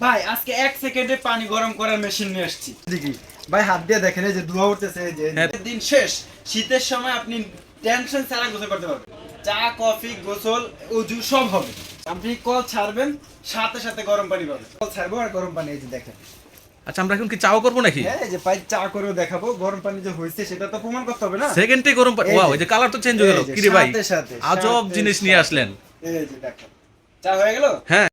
ভাই আজকে এক সেকেন্ডে পানি গরম করার মেশিন নিয়ে এসেছি দেখি ভাই হাত দিয়ে দেখেন এই যে ধোয়া উঠতেছে এই যে হ্যাঁ। দিন শেষ শীতের সময় আপনি টেনশন ছাড়া গোসল করতে পারবেন। চা কফি গোসল উজু সব হবে। আপনি কল ছাড়বেন সাথে সাথে গরম পানি পাবেন। কল ছাড়বো আর গরম পানি এই যে দেখেন। আচ্ছা আমরা এখন কি চাও করব নাকি? হ্যাঁ এই যে পাই চা করে দেখাবো গরম পানি যে হয়েছে সেটা তো প্রমাণ করতে হবে না। সেকেন্ডে গরম পানি ওয়াও এই যে কালার তো চেঞ্জ হয়ে গেল। কি রে ভাই সাথে সাথে, আজব জিনিস নিয়ে আসলেন। এই যে দেখেন। চা হয়ে গেল? হ্যাঁ।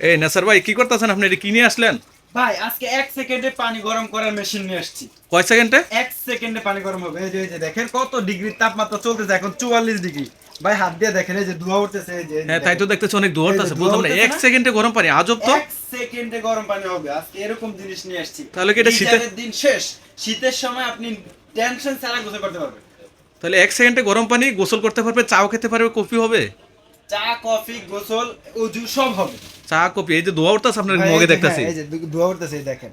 এই নাসার ভাই কি করতেছেন আপনি? এটা কি নিয়ে আসলেন? ভাই আজকে এক সেকেন্ডে পানি গরম করার মেশিন নিয়ে এসেছি কয় সেকেন্ডে? এক সেকেন্ডে পানি গরম হবে। এই যে এই যে দেখেন কত ডিগ্রি তাপমাত্রা চলতেছে এখন চুয়াল্লিশ ডিগ্রি ভাই হাত দিয়ে দেখেন এই যে ধোয়া উঠতেছে এই যে হ্যাঁ তাই তো। দেখতেছি অনেক দৌড় এই যে বুঝলাম না এক সেকেন্ডে গরম পানি আজব তো। এক সেকেন্ডে গরম পানি হবে আজকে এরকম জিনিস নিয়ে এসেছি তাহলে কি এটা শীতে- গিজারের দিন শেষ। শীতের সময় আপনি টেনশন ছাড়া গোসল করতে পারবেন। তাহলে এক সেকেন্ডে গরম পানি গোসল করতে পারবে চাও খেতে পারবে কফি হবে? চা কফি গোসল উজু সব হবে। চা কফি এই যে উঠতেছে আপনার মগে দেখতেছি। হ্যাঁ, এই যে ধোয়া উঠতেছে দেখেন।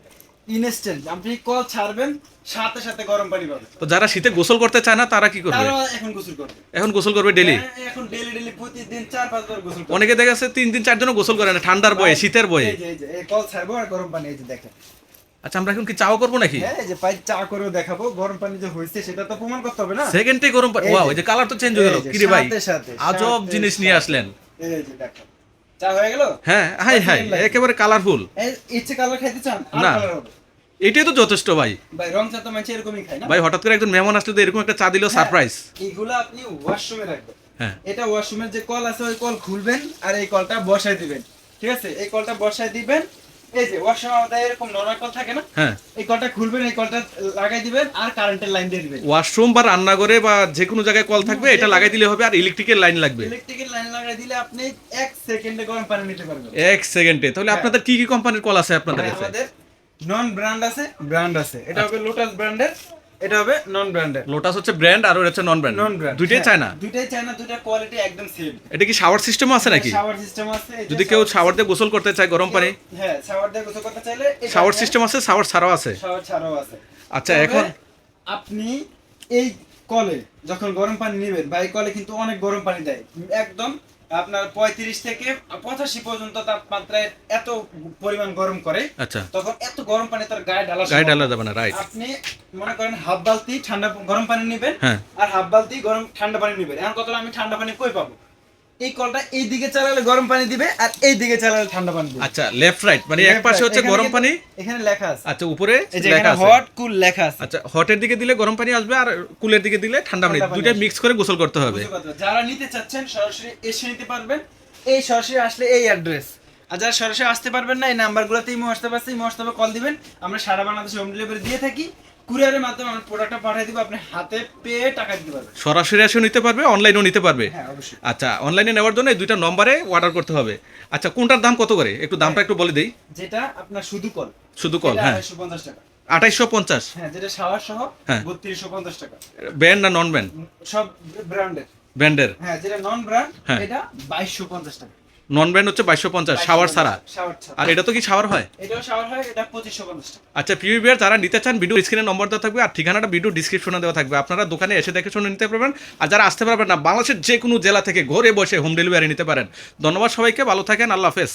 ইনস্ট্যান্ট আপনি কল ছাড়বেন সাথে সাথে গরম পানি পাবেন। তো যারা শীতে গোসল করতে চায় না তারা কি করবে? তারা এখন গোসল করবে। এখন গোসল করবে ডেলি হ্যাঁ, এখন ডেলি ডেলি প্রতিদিন চার পাঁচবার গোসল করবে। অনেকে দেখা যাচ্ছে তিন দিন চারজনও গোসল করে না ঠান্ডার বয়ে শীতের বয়ে। এই যে এই যে এই কল ছাড়বো আর গরম পানি এই যে দেখেন। আচ্ছা আমরা এখন কি চাও করব নাকি? হ্যাঁ যে পাই চা করেও দেখাবো গরম পানি যে হয়েছে সেটা তো প্রমাণ করতে হবে না? সেকেন্ডে গরম পানি ওয়াও এই যে কালার তো চেঞ্জ হয়ে গেল। কি রে ভাই? আজব জিনিস নিয়ে আসলেন। এই যে দেখেন চা হয়ে গেল? হ্যাঁ হাই হাই একেবারে কালারফুল ইচ্ছে কালার খাইতে চান? না। এটাই তো যথেষ্ট ভাই। ভাই রং চা তো মানুষ এরকমই খায় না? ভাই হঠাৎ করে একজন মেহমান আসলে তো এরকম একটা চা দিল সারপ্রাইজ এইগুলো আপনি ওয়াশরুমে রাখবেন। হ্যাঁ। এটা ওয়াশরুমের যে কল আছে ওই কল খুলবেন আর এই কলটা বসাই দিবেন। ঠিক আছে? এই কলটা বসাই দিবেন এই যে ওয়াশরুমে আমাদের এরকম নরমাল কল থাকে না? হ্যাঁ। এই কলটা খুলবেন এই কলটা লাগাই দিবেন আর কারেন্টের লাইন দিয়ে দিবেন। ওয়াশরুম বা রান্নাঘরে বা যে কোনো জায়গায় কল থাকবে এটা লাগাই দিলে হবে আর ইলেকট্রিকের লাইন লাগবে। ইলেকট্রিকের লাইন লাগাই দিলে আপনি এক সেকেন্ডে গরম পানি নিতে পারবেন। এক সেকেন্ডে তাহলে হ্যাঁ। আপনাদের কি কি কোম্পানির কল আছে আপনাদের কাছে? আমাদের নন ব্র্যান্ড আছে ব্র্যান্ড আছে। এটা আচ্ছা। হবে লোটাস ব্র্যান্ডের এটা হবে নন ব্র্যান্ডের লোটাস হচ্ছে ব্র্যান্ড আর ওর হচ্ছে নন ব্র্যান্ড নন ব্র্যান্ড দুইটাই চায় না দুইটাই চায় না দুইটা কোয়ালিটি একদম সেম এটা কি শাওয়ার সিস্টেম আছে নাকি? শাওয়ার সিস্টেম আছে যদি কেউ শাওয়ার দিয়ে গোসল করতে চায় গরম পানি? হ্যাঁ শাওয়ার দিয়ে গোসল করতে চাইলে শাওয়ার সিস্টেম আছে শাওয়ার ছাড়াও আছে? শাওয়ার ছাড়াও আছে। আচ্ছা এখন আপনি এই কলে যখন গরম পানি নেবেন বা এই কলে কিন্তু অনেক গরম পানি দেয় একদম আপনার পঁয়ত্রিশ থেকে পঁচাশি পর্যন্ত তাপমাত্রায় এত পরিমাণ গরম করে আচ্ছা। তখন এত গরম পানি তার গায়ে ঢালা গায়ে ঢালা যাবে না রাইট আপনি মনে করেন হাফ বালতি ঠান্ডা গরম পানি নেবেন হ্যাঁ। আর হাফ বালতি গরম ঠান্ডা পানি নেবেন। এখন কত আমি ঠান্ডা পানি কই পাবো? এই কলটা এই দিকে চালালে গরম পানি দিবে আর এই দিকে চালালে ঠান্ডা পানি দিবে। আচ্ছা লেফট রাইট মানে এক পাশে হচ্ছে এখানে গরম পানি? এখানে লেখা আছে। আচ্ছা উপরে লেখা আছে। হট কুল লেখা আছে। আচ্ছা হটের দিকে দিলে গরম পানি আসবে আর কুলের দিকে দিলে ঠান্ডা পানি দুইটা মিক্স করে গোসল করতে হবে। যারা নিতে চাচ্ছেন সরাসরি এসে নিতে পারবেন। এই সরাসরি আসলে এই অ্যাড্রেস আর যারা সরাসরি আসতে পারবেন না এই নাম্বারগুলোতে ইমো আসতে পারছে ইমো আসতে কল দিবেন। আমরা সারা বাংলাদেশে হোম ডেলিভারি দিয়ে থাকি। কুরিয়ারের মাধ্যমে আমরা প্রোডাক্টটা পাঠিয়ে দিব আপনি হাতে পেয়ে টাকা দিতে পারবেন। সরাসরি এসেও নিতে পারবে অনলাইনেও নিতে পারবে। হ্যাঁ অবশ্যই। আচ্ছা অনলাইনে নেওয়ার জন্য এই দুইটা নম্বরে অর্ডার করতে হবে। আচ্ছা কোনটার দাম কত করে? একটু দামটা একটু বলে দেই। যেটা আপনার শুধু কল শুধু কল হ্যাঁ। আড়াইশো পঞ্চাশ টাকা। আঠাইশশো পঞ্চাশ? হ্যাঁ যেটা শাওয়ার সহ হ্যাঁ। বত্রিশশো পঞ্চাশ টাকা। ব্র্যান্ড না নন ব্র্যান্ড সব ব্র্যান্ডের ব্র্যান্ডের হ্যাঁ যেটা নন ব্র্যান্ড হ্যাঁ। এটা বাইশশো পঞ্চাশ টাকা। নন ব্র্যান্ড হচ্ছে বাইশশো পঞ্চাশ সাওয়ার সারা আর এটা তো কি শাওয়ার হয়? এটাও শাওয়ার হয় এটা পঁচিশশো পঞ্চাশ আচ্ছা প্রিয় বিয়ার যারা নিতে চান ভিডিও স্ক্রিনে নম্বর দেওয়া থাকবে আর ঠিকানাটা ভিডিও ডিসক্রিপশনে দেওয়া থাকবে। আপনারা দোকানে এসে দেখে শুনে নিতে পারবেন আর যারা আসতে পারবেন না বাংলাদেশের যে কোনো জেলা থেকে ঘরে বসে হোম ডেলিভারি নিতে পারেন। ধন্যবাদ সবাইকে ভালো থাকেন আল্লাহ হাফেজ।